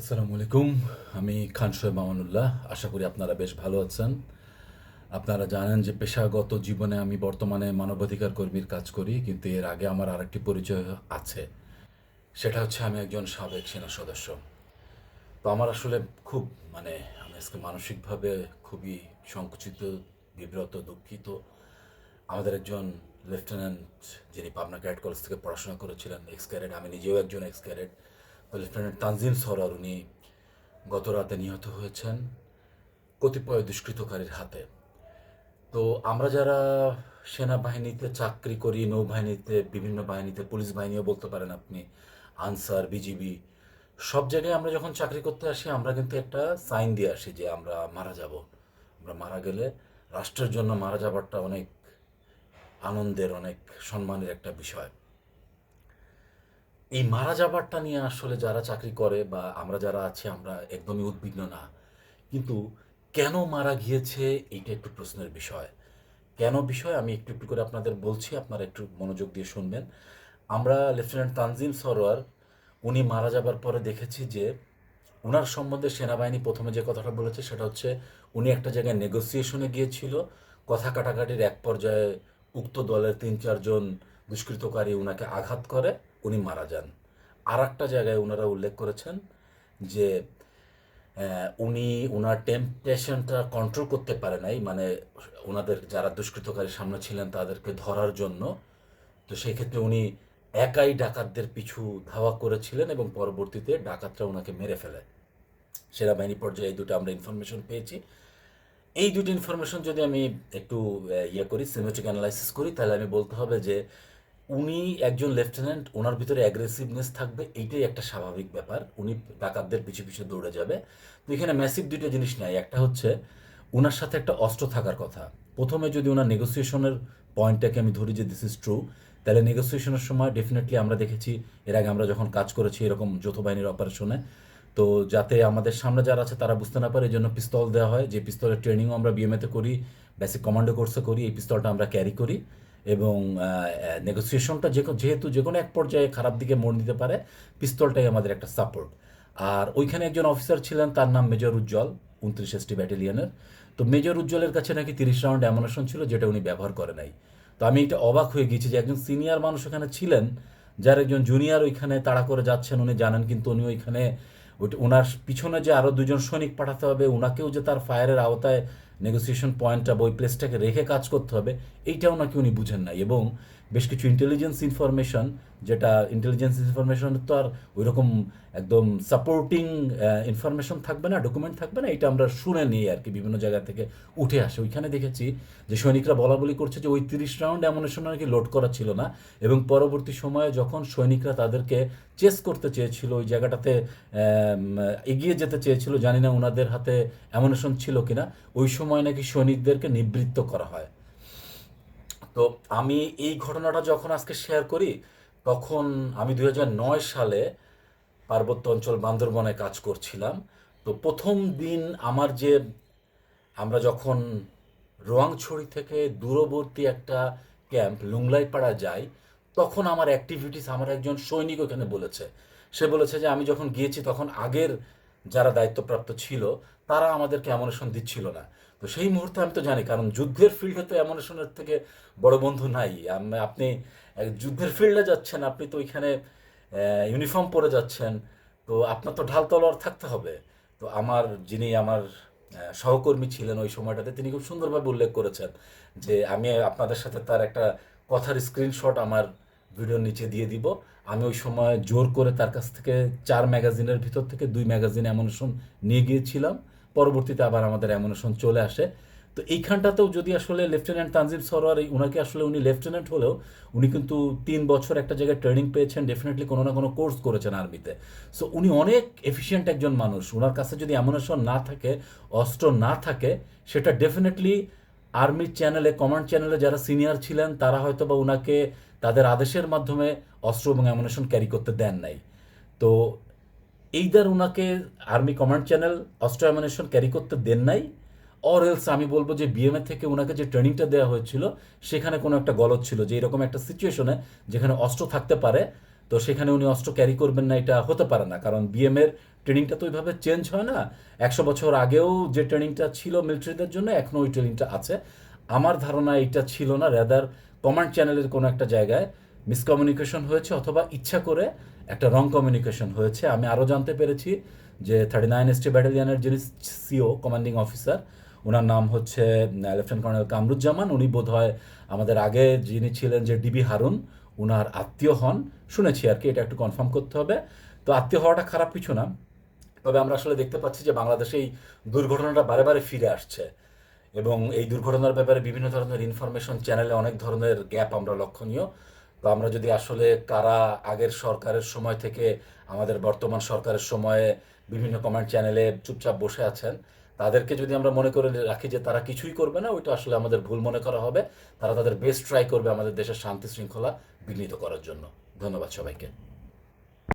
আসসালামু আলাইকুম। আমি খান শোয়েব মামানুল্লাহ। আশা করি আপনারা বেশ ভালো আছেন। আপনারা জানেন যে পেশাগত জীবনে আমি বর্তমানে মানবাধিকার কর্মীর কাজ করি, কিন্তু এর আগে আমার আরেকটি পরিচয় আছে। সেটা হচ্ছে আমি একজন সাবেক সেনা সদস্য। তো আমার আসলে খুব মানে আমি আজকে মানসিকভাবে খুবই সংকুচিত, বিব্রত, দুঃখিত। আমাদের একজন লেফটেন্যান্ট যিনি পাবনা ক্যাডেট কলেজ থেকে পড়াশোনা করেছিলেন, এক্স ক্যারেট আমি নিজেও একজন এক্স ক্যারেট লেফটেন্যান্ট তানজিম সরার উনি গত রাতে নিহত হয়েছেন কতিপয় দুষ্কৃতকারীর হাতে। তো আমরা যারা সেনাবাহিনীতে চাকরি করি, নৌবাহিনীতে, বিভিন্ন বাহিনীতে, পুলিশ বাহিনীও বলতে পারেন আপনি, আনসার, বিজিবি, সব জায়গায় আমরা যখন চাকরি করতে আসি, আমরা কিন্তু একটা সাইন দিয়ে আসি যে আমরা মারা যাব। আমরা মারা গেলে রাষ্ট্রের জন্য মারা যাবারটা অনেক আনন্দের, অনেক সম্মানের একটা বিষয়। এই মারা যাবারটা নিয়ে আসলে যারা চাকরি করে বা আমরা যারা আছি, আমরা একদমই উদ্বিগ্ন না। কিন্তু কেন মারা গিয়েছে এটা একটু প্রশ্নের বিষয়। কেন বিষয় আমি একটু একটু করে আপনাদের বলছি, আপনারা একটু মনোযোগ দিয়ে শুনবেন। আমরা লেফটেন্যান্ট তানজিম সরোয়ার উনি মারা যাবার পরে দেখেছি যে ওনার সম্বন্ধে সেনাবাহিনী প্রথমে যে কথাটা বলেছে সেটা হচ্ছে, উনি একটা জায়গায় নেগোসিয়েশনে গিয়েছিল। কথা কাটাকাটির এক পর্যায়ে উক্ত দলের তিন চারজন দুষ্কৃতকারী ওনাকে আঘাত করে। উনি মারা যান। আর একটা জায়গায় ওনারা উল্লেখ করেছেন যে উনি ওনার টেম্পটেশনটা কন্ট্রোল করতে পারে নাই মানে ওনাদের যারা দুষ্কৃতকারী সামনে ছিলেন তাদেরকে ধরার জন্য। তো সেই ক্ষেত্রে উনি একাই ডাকাতদের পিছু ধাওয়া করেছিলেন এবং পরবর্তীতে ডাকাতরা ওনাকে মেরে ফেলে। সেনাবাহিনী পর্যায়ে এই দুটো আমরা ইনফরমেশন পেয়েছি। এই দুটো ইনফরমেশন যদি আমি একটু ইয়ে করি সিমেট্রিক অ্যানালাইসিস করি, তাহলে আমি বলতে হবে যে উনি একজন লেফটেন্যান্ট, ওনার ভিতরে অ্যাগ্রেসিভনেস থাকবে এইটাই একটা স্বাভাবিক ব্যাপার। উনি ডাকাতদের পিছু পিছু দৌড়ে যাবে। তো এখানে ম্যাসিভ দুটো জিনিস নেয়। একটা হচ্ছে ওনার সাথে একটা অস্ত্র থাকার কথা। প্রথমে যদি ওনার নেগোসিয়েশনের পয়েন্টটাকে আমি ধরি যে দিস ইজ ট্রু তাহলে নেগোসিয়েশনের সময় ডেফিনেটলি আমরা দেখেছি, এর আগে আমরা যখন কাজ করেছি এরকম যৌথ বাহিনীর অপারেশনে তো যাতে আমাদের সামনে যারা আছে তারা বুঝতে না পারে এই জন্য পিস্তল দেওয়া হয়। যে পিস্তলের ট্রেনিংও আমরা বিএমএতে করি বেসিক কমান্ডো কোর্সে করি, এই পিস্তলটা আমরা ক্যারি করি। এবং নেগোসিয়েশনটা যে যেহেতু যে কোনো এক পর্যায়ে খারাপ দিকে মোড় নিতে পারে, পিস্তলটাই আমাদের একটা সাপোর্ট আর ওইখানে একজন অফিসার ছিলেন, তার নাম মেজর উজ্জ্বল, উনত্রিশ এসটি ব্যাটালিয়নের তো মেজর উজ্জ্বলের কাছে নাকি তিরিশ রাউন্ড অ্যামোনেশন ছিল, যেটা উনি ব্যবহার করে নাই। তো আমি এটা অবাক হয়ে গেছি যে একজন সিনিয়র মানুষ ওখানে ছিলেন, যার একজন জুনিয়র ওইখানে তাড়া করে যাচ্ছেন, উনি জানেন কিন্তু উনি ওইখানে ওনার পিছনে যে আরও দুজন সৈনিক পাঠাতে হবে ওনাকেও যে তার ফায়ারের আওতায় নেগোসিয়েশন পয়েন্টটা বই প্লেসটাকে রেখে কাজ করতে হবে এইটাও নাকি উনি বুঝেন নাই। এবং বেশ কিছু ইন্টেলিজেন্স ইনফরমেশন যেটা ইন্টেলিজেন্স ইনফরমেশন তো আর ওই রকম একদম সাপোর্টিং ইনফরমেশন থাকবে না ডকুমেন্ট থাকবে না, এটা আমরা শুনে নিই আর কি বিভিন্ন জায়গা থেকে উঠে আসে। ওইখানে দেখেছি যে সৈনিকরা বলা বলি করছে যে ওই তিরিশ রাউন্ড অ্যামুনেশন নাকি লোড করা ছিল না এবং পরবর্তী সময়ে যখন সৈনিকরা তাদেরকে চেস করতে চেয়েছিল, ওই জায়গাটাতে এগিয়ে যেতে চেয়েছিল, জানি না ওনাদের হাতে অ্যামুনেশন ছিল কিনা, ওই সময় নাকি সৈনিকদেরকে নিবৃত্ত করা হয়। তো আমি এই ঘটনাটা যখন আজকে শেয়ার করি, তখন আমি দুই নয় সালে পার্বত্য অঞ্চল বান্দরবনে কাজ করছিলাম। তো প্রথম দিন আমার যে, আমরা যখন রোয়াংছড়ি থেকে দূরবর্তী একটা ক্যাম্প লুংলাইপাড়া যাই, তখন আমার অ্যাক্টিভিটিস আমার একজন সৈনিক ওখানে বলেছে। সে বলেছে যে, আমি যখন গিয়েছি তখন আগের যারা দায়িত্বপ্রাপ্ত ছিল, তারা আমাদেরকে অ্যামোনেশন দিচ্ছিল না। তো সেই মুহূর্তে আমি তো জানি, কারণ যুদ্ধের ফিল্ডে তো অ্যামোনেশনের থেকে বড় বন্ধু নাই। আপনি যুদ্ধের ফিল্ডে যাচ্ছেন, আপনি তো ওইখানে ইউনিফর্ম পরে যাচ্ছেন, তো আপনার তো ঢাল তলোয়ার থাকতে হবে। তো আমার যিনি আমার সহকর্মী ছিলেন ওই সময়টাতে তিনি খুব সুন্দরভাবে উল্লেখ করেছেন যে আমি আপনাদের সাথে তার একটা কথার স্ক্রিনশট আমার ভিডিওর নিচে দিয়ে দিব। আমি ওই সময় জোর করে তার কাছ থেকে চার ম্যাগাজিনের ভিতর থেকে দুই ম্যাগাজিন অ্যামোনেশন নিয়ে গিয়েছিলাম। পরবর্তীতে আবার আমাদের অ্যামোনেশন চলে আসে। তো এইখানটাতেও যদি আসলে লেফটেন্যান্ট তানজিম সরোয়ার এই উনাকে আসলে উনি লেফটেন্যান্ট হলেও উনি কিন্তু তিন বছর একটা জায়গায় ট্রেনিং পেয়েছেন ডেফিনেটলি কোনো না কোনো কোর্স করেছেন আর্মিতে সো উনি অনেক এফিশিয়েন্ট একজন মানুষ। ওনার কাছে যদি অ্যামোনেশন না থাকে, অস্ত্র না থাকে, সেটা ডেফিনেটলি আর্মির চ্যানেলে কমান্ড চ্যানেলে যারা সিনিয়র ছিলেন, তারা হয়তো বা ওনাকে তাদের আদেশের মাধ্যমে অস্ত্র এবং অ্যামোনেশন ক্যারি করতে দেন নাই। তো এইদার ওনাকে আর্মি কমান্ড চ্যানেল অস্ত্র অ্যামোনেশন ক্যারি করতে দেন নাই অর এলস আমি বলব যে বিএমএ থেকে ওনাকে যে ট্রেনিংটা দেওয়া হয়েছিল, সেখানে কোনো একটা গলত ছিল, যে এরকম একটা সিচুয়েশনে যেখানে অস্ত্র থাকতে পারে, তো সেখানে উনি অস্ত্র ক্যারি করবেন না, এটা হতে পারে না। কারণ বিএমের ট্রেনিংটা তো ওইভাবে চেঞ্জ হয় না। একশো বছর আগেও যে ট্রেনিংটা ছিল মিলিটারিদের জন্য এখনও ওই ট্রেনিংটা আছে। আমার ধারণা এটা ছিল না রেদার কমান্ড চ্যানেলের কোনো একটা জায়গায় মিসকমিউনিকেশন হয়েছে, অথবা ইচ্ছা করে একটা রং কমিউনিকেশন হয়েছে। আমি আরও জানতে পেরেছি যে থার্টি নাইন এসটি ব্যাটালিয়নের যিনি সিও কমান্ডিং অফিসার ওনার নাম হচ্ছে লেফটেন্যান্ট কর্নেল কামরুজ্জামান। উনি বোধ হয় আমাদের আগে যিনি ছিলেন যে ডিবি হারুন, উনার আত্মীয় হন। শুনেছি আর কি, এটা একটু কনফার্ম করতে হবে। তো আত্মীয় হওয়াটা খারাপ কিছু না। তবে আমরা আসলে দেখতে পাচ্ছি যে বাংলাদেশে এই দুর্ঘটনাটা বারে বারে ফিরে আসছে। এবং এই দুর্ঘটনার ব্যাপারে বিভিন্ন ধরনের ইনফরমেশন চ্যানেলে অনেক ধরনের গ্যাপ আমরা লক্ষণীয়। তো আমরা যদি আসলে কারা আগের সরকারের সময় থেকে আমাদের বর্তমান সরকারের সময়ে বিভিন্ন কমেন্ট চ্যানেলে চুপচাপ বসে আছেন, তাদেরকে যদি আমরা মনে করে রাখি যে তারা কিছুই করবে না, ওইটা আসলে আমাদের ভুল মনে করা হবে। তারা তাদের বেস্ট ট্রাই করবে আমাদের দেশের শান্তি শৃঙ্খলা বিঘ্নিত করার জন্য। ধন্যবাদ সবাইকে।